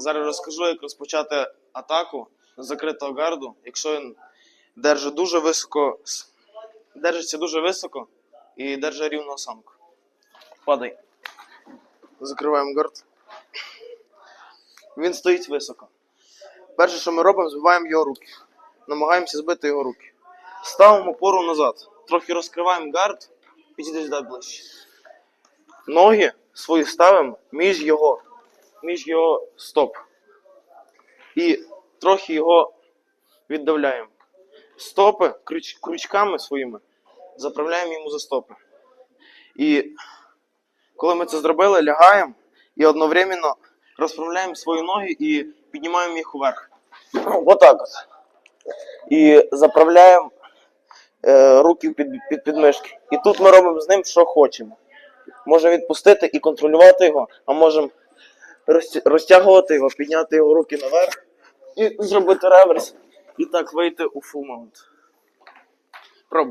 Зараз розкажу, як розпочати атаку з закритого гарду, якщо він держить дуже високо, держиться дуже високо і держить рівну осанку. Падай. Закриваємо гард. Він стоїть високо. Перше, що ми робимо, збиваємо його руки. Намагаємося збити його руки. Ставимо пору назад. Трохи розкриваємо гард, підійди сюди ближче. Ноги свої ставимо між його, між його стоп. І трохи його віддавляємо. Стопи крюч- крючками своїми заправляємо йому за стопи. І коли ми це зробили, лягаємо і одновременно розправляємо свої ноги і піднімаємо їх вверх. Отак от. І заправляємо е, руки під, під підмишки. І тут ми робимо з ним, що хочемо. Можемо відпустити і контролювати його, а можемо розтягувати його, підняти його руки наверх і зробити реверс. І так вийти у фумаунт. Пробуй.